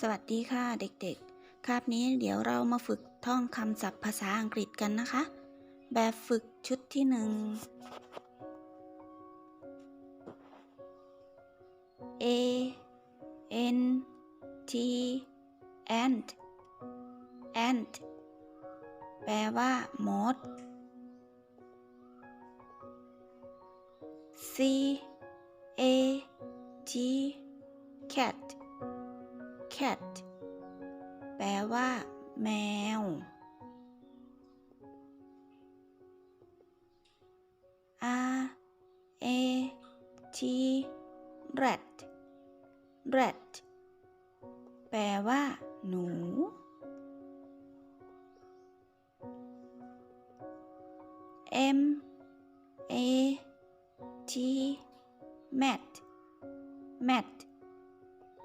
สวัสดีค่ะเด็กๆ คาบนี้เดี๋ยวเรามาฝึกท่องคำศัพท์ภาษาอังกฤษกันนะคะ แบบฝึกชุดที่หนึ่ง A N T ant ant แปลว่ามด C A T cat cat แปลว่า แมว R A T rat rat แปลว่า หนู M A T mat mat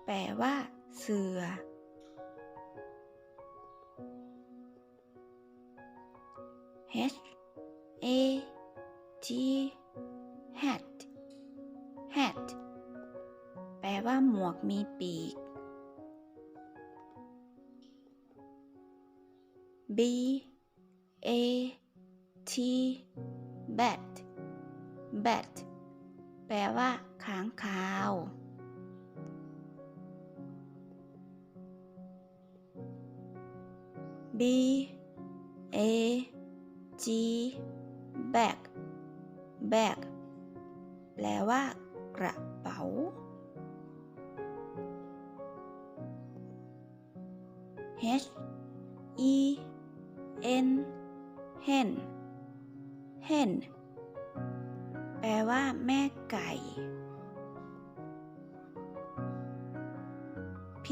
แปลว่า เสือ H A T hat hat แปลว่าหมวกมีปีก B A T bat bat แปลว่า ค้างคาว B A G bag bag แปลว่ากระเป๋า H E N hen hen แปลว่าแม่ไก่ P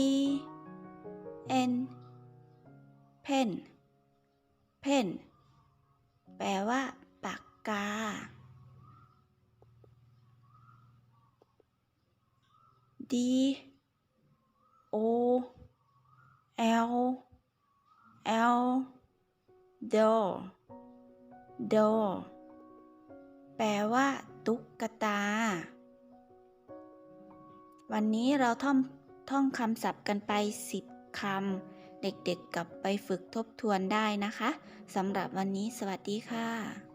E N pen pen แปลว่าปากกา D O L L doll doll แปลว่า ตุ๊กตา วันนี้เราท่องท่องคำศัพท์กันไป10 คำเด็กๆกลับไปฝึกทบทวนได้นะคะสำหรับวันนี้สวัสดีค่ะ